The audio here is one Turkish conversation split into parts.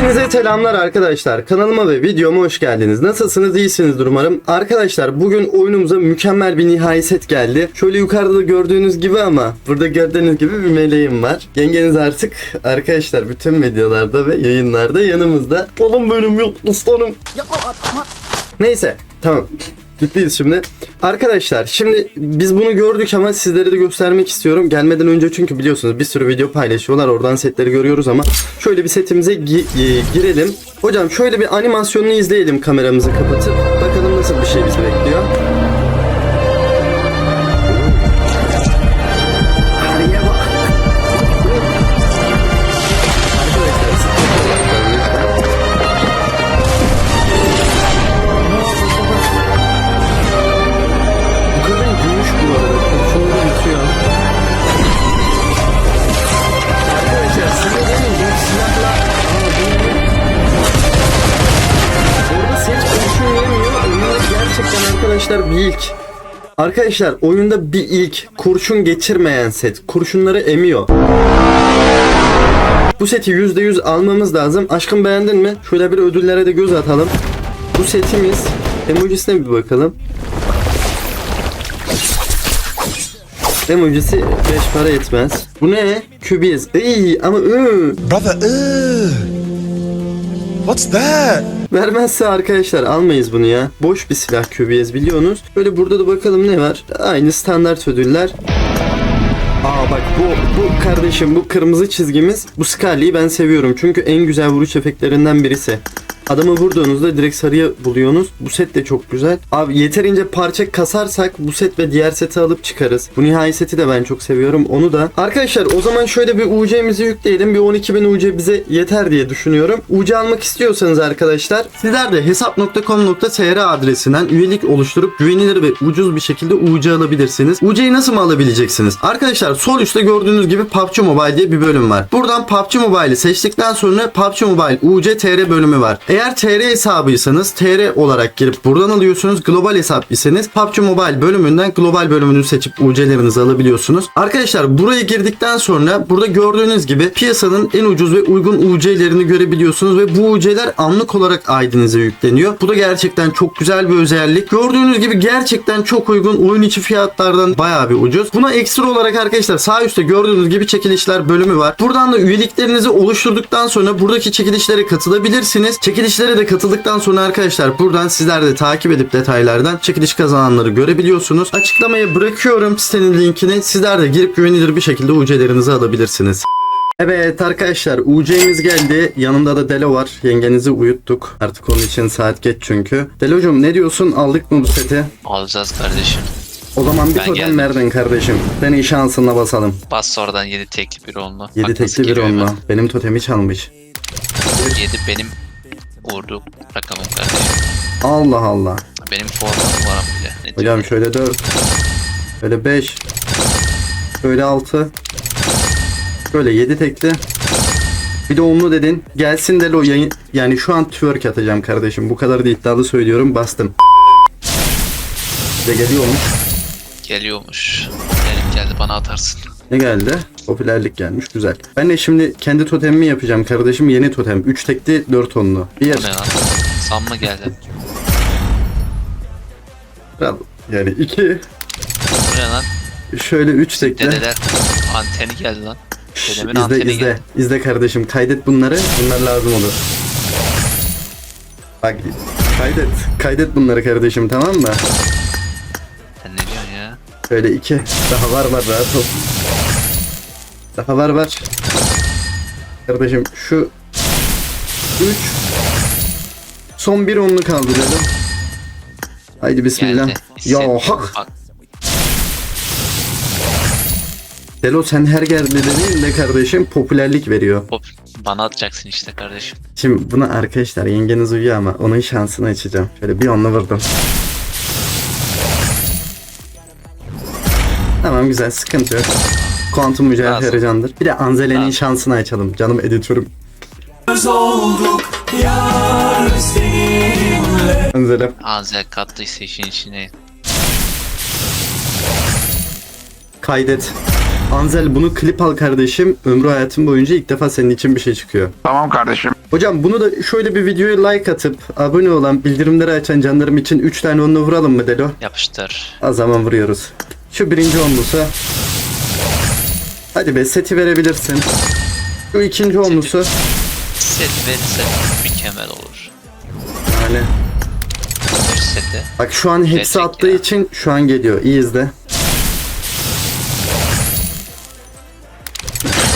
Hepinize selamlar arkadaşlar. Kanalıma ve videoma hoş geldiniz. Nasılsınız? İyisinizdir umarım. Arkadaşlar bugün oyunumuza mükemmel bir nihai set geldi. Şöyle yukarıda da gördüğünüz gibi ama burada gördüğünüz gibi bir meleğim var. Yengeniz artık arkadaşlar bütün videolarda ve yayınlarda yanımızda. Oğlum benim yok aslanım. Neyse tamam. Ciddiyiz şimdi. Arkadaşlar şimdi biz bunu gördük ama sizlere de göstermek istiyorum. Gelmeden önce çünkü biliyorsunuz bir sürü video paylaşıyorlar. Oradan setleri görüyoruz ama şöyle bir setimize gi- e, girelim. Hocam şöyle bir animasyonunu izleyelim kameramızı kapatıp. Bakalım nasıl bir şey bizi bekliyor. Arkadaşlar bir ilk. Arkadaşlar oyunda bir ilk kurşun geçirmeyen set. Kurşunları emiyor. Bu seti %100 almamız lazım. Aşkım beğendin mi? Şöyle bir ödüllere de göz atalım. Bu setimiz emojisine bir bakalım. Emojisi 5 para etmez. Bu ne? Kübiz. İyi ama ıı. Brother, ugh. What's that? Vermezse arkadaşlar almayız bunu ya. Boş bir silah kübiyez biliyorsunuz. Böyle burada da bakalım ne var. Aynı standart ödüller. Aa bak bu bu kardeşim bu kırmızı çizgimiz bu Scully'yi ben seviyorum. Çünkü en güzel vuruş efektlerinden birisi. Adamı vurduğunuzda direkt sarıya buluyorsunuz. Bu set de çok güzel. Abi yeterince parça kasarsak bu set ve diğer seti alıp çıkarız. Bu nihai seti de ben çok seviyorum. Onu da. Arkadaşlar o zaman şöyle bir UC'mizi yükleyelim. Bir 12.000 UC bize yeter diye düşünüyorum. UC almak istiyorsanız arkadaşlar sizler de hesap.com.tr adresinden üyelik oluşturup güvenilir ve ucuz bir şekilde UC alabilirsiniz. UC'yi nasıl mı alabileceksiniz? Arkadaşlar sol üstte gördüğünüz gibi PUBG Mobile diye bir bölüm var. Buradan PUBG Mobile'i seçtikten sonra PUBG Mobile UC TR bölümü var. Eğer TR hesabıysanız TR olarak girip buradan alıyorsunuz. Global hesap iseniz PUBG Mobile bölümünden global bölümünü seçip UC'lerinizi alabiliyorsunuz. Arkadaşlar buraya girdikten sonra burada gördüğünüz gibi piyasanın en ucuz ve uygun UC'lerini görebiliyorsunuz ve bu UC'ler anlık olarak ID'nize yükleniyor. Bu da gerçekten çok güzel bir özellik. Gördüğünüz gibi gerçekten çok uygun oyun içi fiyatlardan bayağı bir ucuz. Buna ekstra olarak arkadaşlar sağ üstte gördüğünüz gibi çekilişler bölümü var. Buradan da üyeliklerinizi oluşturduktan sonra buradaki çekilişlere katılabilirsiniz. Çekilişlere de katıldıktan sonra arkadaşlar buradan sizler de takip edip detaylardan çekiliş kazananları görebiliyorsunuz. Açıklamaya bırakıyorum sitenin linkini. Sizler de girip güvenilir bir şekilde UC'lerinizi alabilirsiniz. Evet arkadaşlar UC'miz geldi. Yanımda da Delo var. Yengenizi uyuttuk. Artık onun için saat geç çünkü. Delo'cum ne diyorsun? Aldık mı bu seti? Alacağız kardeşim. O zaman bir Ben totem verdin kardeşim. Senin şansına basalım. Bas oradan 7 tekli bir onlu. 7 tekli bir onunla. Benim totemi çalmış. 7 benim uğurlu rakamım kardeşim. Allah Allah. Benim forma numaram bile. Ne Hocam diyor? şöyle 4. Şöyle 5. Şöyle 6. Şöyle 7 tekli. Bir de onlu dedin. Gelsin Delo yayın. Yani şu an twerk atacağım kardeşim. Bu kadar da iddialı söylüyorum. Bastım. Size geliyormuş. Geliyormuş. Benim geldi bana atarsın. Ne geldi? Popülerlik gelmiş. Güzel. Ben de şimdi kendi totemimi yapacağım kardeşim. Yeni totem. 3 tekli 4 onlu. Bir Bu ne lan? Sam mı geldi? Yani 2. Bu ne lan? Şöyle 3 tekli. Dedeler anteni geldi lan. Şş, Dedemin izle anteni izle. geldi. İzle kardeşim. Kaydet bunları. Bunlar lazım olur. Bak kaydet. Kaydet bunları kardeşim tamam mı? Sen ne diyorsun ya? Şöyle iki. Daha var var rahat ol. Daha var. Kardeşim şu 3 Son bir onlu kaldı dedim. Haydi bismillah. Geldi. Ya Hissettim. hak. Bak, Delo sen her geldiğinde ne kardeşim popülerlik veriyor. hop, bana atacaksın işte kardeşim. Şimdi buna arkadaşlar yengeniz uyuyor ama onun şansını açacağım. Şöyle bir onlu vurdum. Tamam güzel sıkıntı yok. Kuantum mücevheri Lazım. candır. Bir de Anzelen'in Lazım. şansını açalım. Canım editörüm. Anzele. Anzel kattıysa işin içine. Kaydet. Anzel bunu klip al kardeşim. Ömrü hayatım boyunca ilk defa senin için bir şey çıkıyor. Tamam kardeşim. Hocam bunu da şöyle bir videoya like atıp abone olan bildirimleri açan canlarım için 3 tane onunla vuralım mı Delo? Yapıştır. O zaman vuruyoruz. Şu birinci onlusu. Hadi be seti verebilirsin. Şu ikinci onlusu. Set verirse mükemmel olur. Yani Ver seti. bak şu an hepsi Gerçek attığı ya. için şu an geliyor. İyi izle.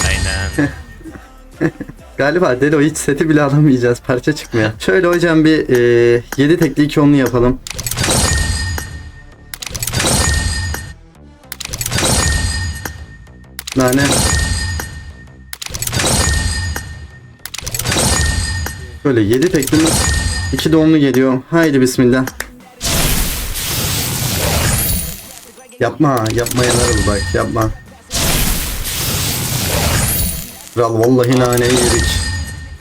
Aynen. Galiba Delo hiç seti bile alamayacağız. Parça çıkmıyor. Şöyle hocam bir e, 7 tekli 2 onlu yapalım. Nane. Böyle 7 teklimiz 2 de onlu geliyor. Haydi bismillah. Yapma, yapma yanarız bak, yapma. Kral vallahi naneyi yedik.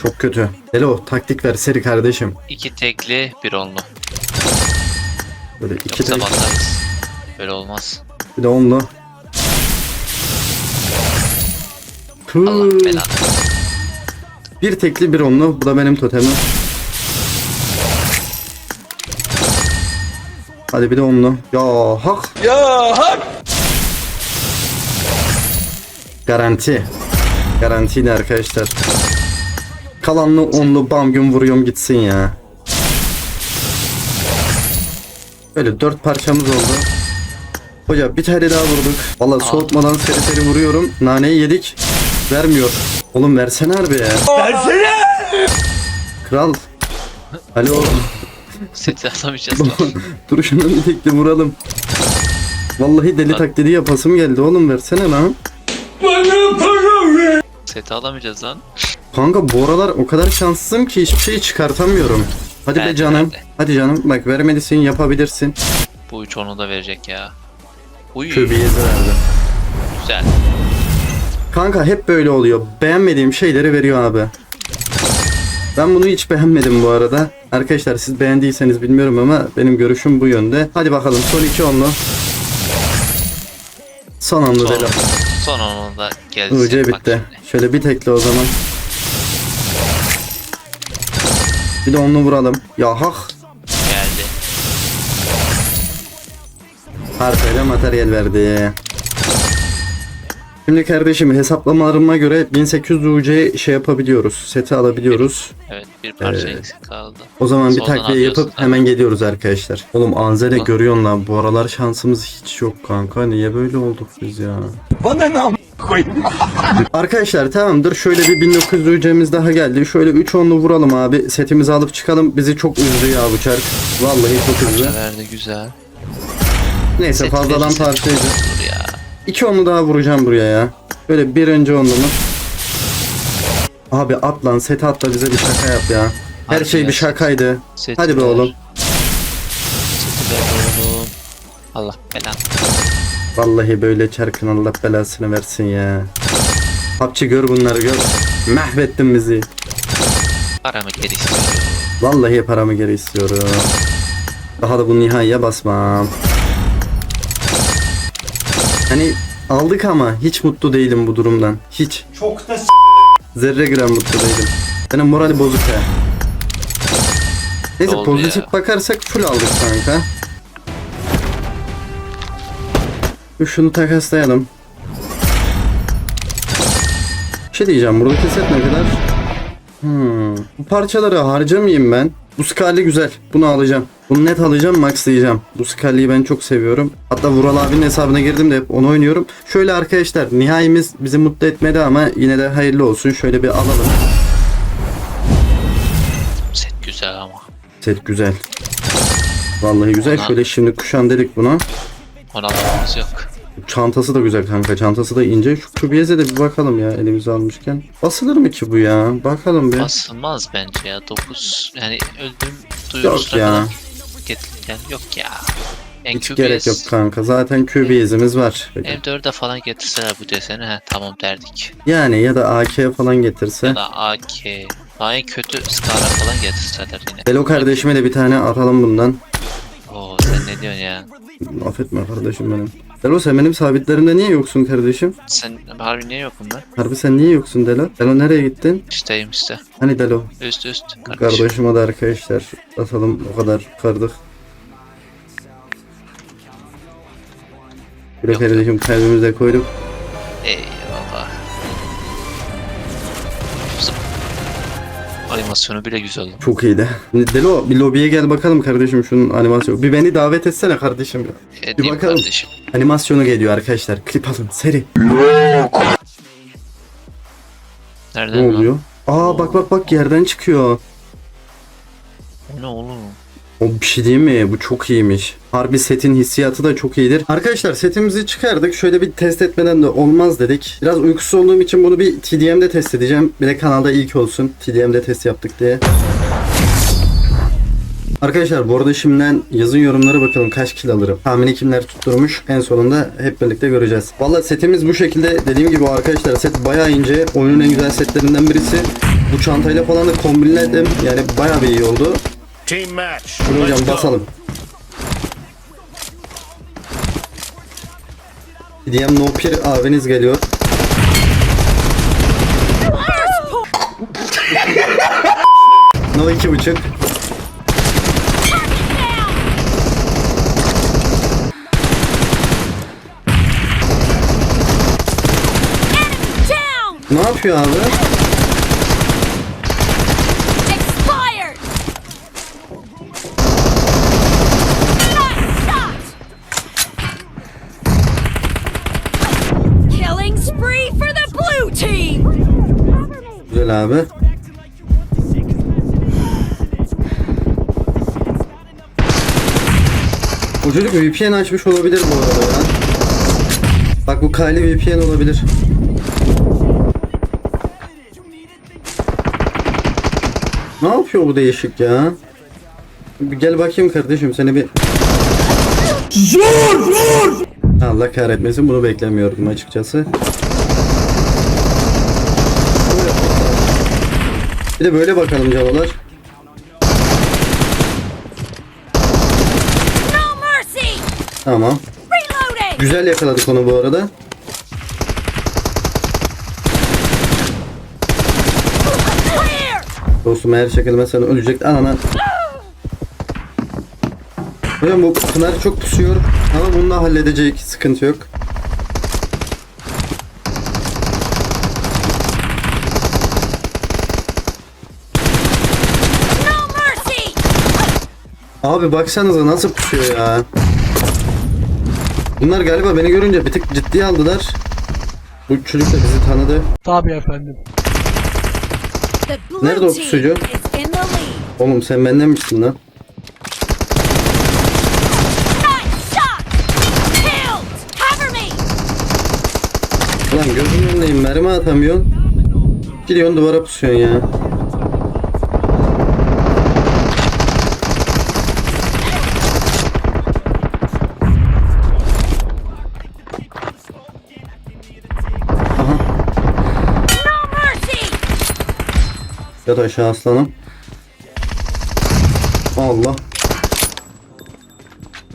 Çok kötü. Elo taktik ver seri kardeşim. İki tekli bir onlu. Böyle iki Yoksa tek batarız. Böyle olmaz. bir de onlu. Allah Tüh. belanı. Bir tekli bir onlu. Bu da benim totemim. Hadi bir de onlu. Ya hak. Ya hak. Garanti. Garantiydi arkadaşlar. Kalanlı onlu bam gün vuruyorum gitsin ya. Böyle dört parçamız oldu. Hoca bir tane daha vurduk. Valla soğutmadan seri seri vuruyorum. Naneyi yedik. Vermiyor. Oğlum versene harbi ya. Versene. Kral. Alo. Seti alamayacağız. Dur şunu bir tekli vuralım. Vallahi deli Lan. taklidi yapasım geldi oğlum versene lan. Seti alamayacağız lan. Kanka bu aralar o kadar şanssızım ki hiçbir şey çıkartamıyorum. Hadi be Bence canım. ben de. Hadi canım bak vermelisin yapabilirsin. Bu üç onu da verecek ya. Uy Köbeği verdi. güzel. Kanka hep böyle oluyor. Beğenmediğim şeyleri veriyor abi. Ben bunu hiç beğenmedim bu arada. Arkadaşlar siz beğendiyseniz bilmiyorum ama benim görüşüm bu yönde. Hadi bakalım son iki onlu. Son onlu Delo. son onu da geldi. UC bitti. şimdi. Şöyle bir tekli o zaman. Bir de onlu vuralım. Ya hak. Geldi. Harfayla materyal verdi. Şimdi kardeşim hesaplamalarıma göre 1800 UC şey yapabiliyoruz. Seti alabiliyoruz. Evet bir parça Ee, eksik kaldı. O zaman bir Soldan takviye alıyorsun yapıp tabii. hemen geliyoruz arkadaşlar. Oğlum Anzel'e Tamam. görüyorsun lan. Bu aralar şansımız hiç yok kanka. Niye böyle olduk biz ya? Bana ne? Arkadaşlar tamamdır. Şöyle bir 1900 UC'miz daha geldi. Şöyle 3 onlu vuralım abi. Setimizi alıp çıkalım. Bizi çok üzdü ya bu çark. Vallahi çok üzdü. Verdi güzel. Neyse Set fazladan parçaydı. İki onlu daha vuracağım buraya ya. Böyle birinci onlumu. Abi at lan seti at da bize bir şaka yap ya. Her Harbi şey ya, bir set- şakaydı. Seti Hadi be ver. oğlum. Seti ver oğlum. Allah belanı. Vallahi böyle çarkın Allah belasını versin ya. Hapçı gör bunları gör. Mahvettin bizi. Paramı geri istiyorum. Vallahi paramı geri istiyorum. Daha da bu nihaiye basmam. Hani aldık ama hiç mutlu değilim bu durumdan. Hiç. Çok da s- Zerre gram mutlu değilim. Benim morali bozuk ya. Neyse oldu pozitif ya? bakarsak full aldık kanka. Şunu takaslayalım. Bir şey diyeceğim buradaki set ne kadar? Hmm. Bu parçaları harcamayayım ben. Bu skali güzel. Bunu alacağım. Bunu net alacağım maxlayacağım. Bu skaliyi ben çok seviyorum. Hatta Vural abinin hesabına girdim de hep onu oynuyorum. Şöyle arkadaşlar nihayemiz bizi mutlu etmedi ama yine de hayırlı olsun. Şöyle bir alalım. Set güzel ama. Set güzel. Vallahi güzel. Ona- Şöyle şimdi kuşan dedik buna. Ona yok. Çantası da güzel kanka. Çantası da ince. Şu kübiyeze de bir bakalım ya elimize almışken. Basılır mı ki bu ya? Bakalım bir. Basılmaz bence ya. 9 yani öldüm duyurusuna ya. kadar getirirken yok ya. Yani Hiç gerek yok QBS kanka. Zaten kübiyezimiz var. M4'e falan getirseler bu deseni he tamam derdik. Yani ya da AK falan getirse. Ya da AK. Daha en kötü Skara falan getirseler yine. Delo kardeşime de bir tane atalım bundan. Oo sen ne diyorsun ya? Affetme kardeşim benim. Delo sen benim sabitlerimde niye yoksun kardeşim? Sen harbi niye yokum ben? Harbi sen niye yoksun Delo? Delo nereye gittin? Üsteyim üstte. Hani Delo? Üst üst. Kardeşim. Kardeşime de arkadaşlar atalım o kadar kırdık. Bir de kardeşim kalbimize koyduk. Eyvallah. Animasyonu bile güzel. Çok iyiydi. Şimdi Delo bir lobiye gel bakalım kardeşim şunun animasyonu. Bir beni davet etsene kardeşim. Edeyim bakalım. kardeşim. Animasyonu geliyor arkadaşlar. Klip alın seri. Nereden Ne lan? oluyor? Aa bak bak bak yerden çıkıyor. O ne oğlum? O bir şey değil mi? Bu çok iyiymiş. Harbi setin hissiyatı da çok iyidir. Arkadaşlar setimizi çıkardık. Şöyle bir test etmeden de olmaz dedik. Biraz uykusuz olduğum için bunu bir TDM'de test edeceğim. Bir de kanalda ilk olsun. TDM'de test yaptık diye. Arkadaşlar bu arada şimdiden yazın yorumlara bakalım kaç kill alırım. Tahmini kimler tutturmuş en sonunda hep birlikte göreceğiz. Valla setimiz bu şekilde dediğim gibi arkadaşlar set bayağı ince. Oyunun en güzel setlerinden birisi. Bu çantayla falan da kombinledim. Yani bayağı bir iyi oldu. Team match. Bunu hocam Let's go. basalım. DM No Peer abiniz geliyor. no iki buçuk. Ne yapıyor abi? Expired! Nice shot! Killing spree for the blue team! Güzel abi. Bu çocuk VPN açmış olabilir bu arada ya. Bak bu Kylie VPN olabilir. Ne yapıyor bu değişik ya? Bir gel bakayım kardeşim seni bir... Zor zor! Allah kahretmesin bunu beklemiyordum açıkçası. Bir de böyle bakalım mercy! Tamam. Reloading! Güzel yakaladık onu bu arada. Dostum eğer çekilmezsen ölecek. Anana. Hocam bu Pınar çok pusuyor ama bunu da halledecek. Sıkıntı yok. No mercy! Abi baksanıza nasıl pusuyor ya. Bunlar galiba beni görünce bir tık ciddiye aldılar. Bu çocuk da bizi tanıdı. The blue Nerede o pusucu? Oğlum sen benden misin lan? Ulan gözümün önündeyim mermi atamıyorsun. Gidiyorsun duvara pusuyorsun ya. Yat aşağı aslanım. Allah.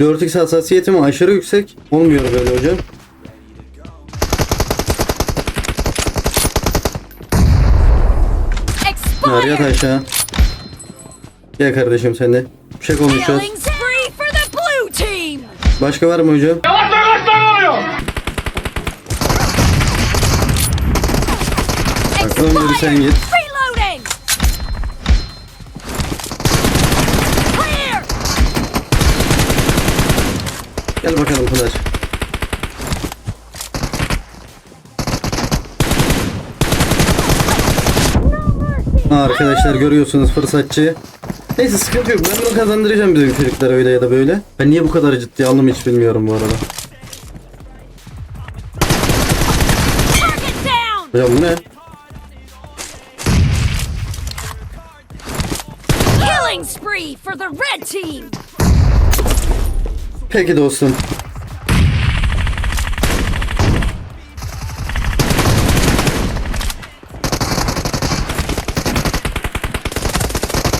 4x hassasiyetim aşırı yüksek. Olmuyor böyle hocam. Yat Expired! aşağı. Gel kardeşim sen de. Bir şey konuşacağız. Başka var mı hocam? Bak ömür sen git. Gel bakalım Pınar. Arkadaşlar görüyorsunuz fırsatçı. Neyse sıkıntı yok. Ben bunu kazandıracağım bizim çocuklar öyle ya da böyle. Ben niye bu kadar ciddi aldım hiç bilmiyorum bu arada. Hocam bu ne? Killing spree for the red team! Peki dostum.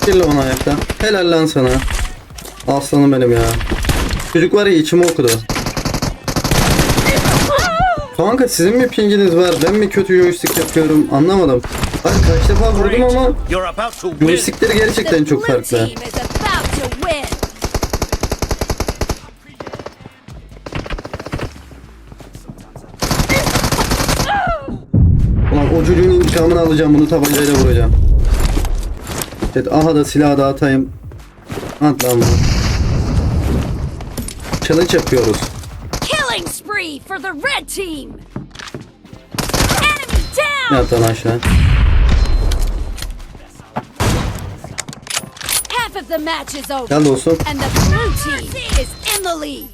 Kirli onu ayakta. Helal lan sana. Aslanım benim ya. Çocuk var ya içimi okudu. Kanka sizin mi pinginiz var? Ben mi kötü joystick yapıyorum? Anlamadım. Bak kaç defa vurdum ama joystickleri gerçekten çok farklı. Çocuğun intikamını alacağım bunu tabancayla vuracağım. Evet aha da silahı da atayım. At lan bunu. Challenge yapıyoruz. Killing spree for the red team. Enemy down. Yat lan aşağı. Half of the match is over. Gel dostum. And the blue team is in the lead.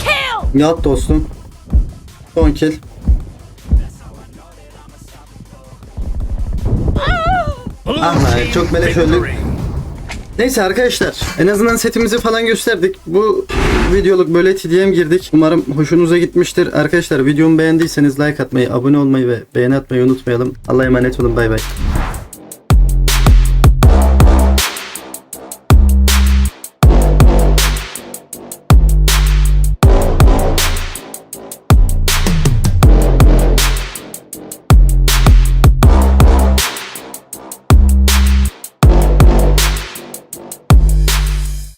Kill! Yat dostum. Son kill. Team çok beleş öldük. Neyse arkadaşlar en azından setimizi falan gösterdik. Bu videoluk böyle TDM girdik. Umarım hoşunuza gitmiştir. Arkadaşlar videomu beğendiyseniz like atmayı, abone olmayı ve beğeni atmayı unutmayalım. Allah'a emanet olun bay bay.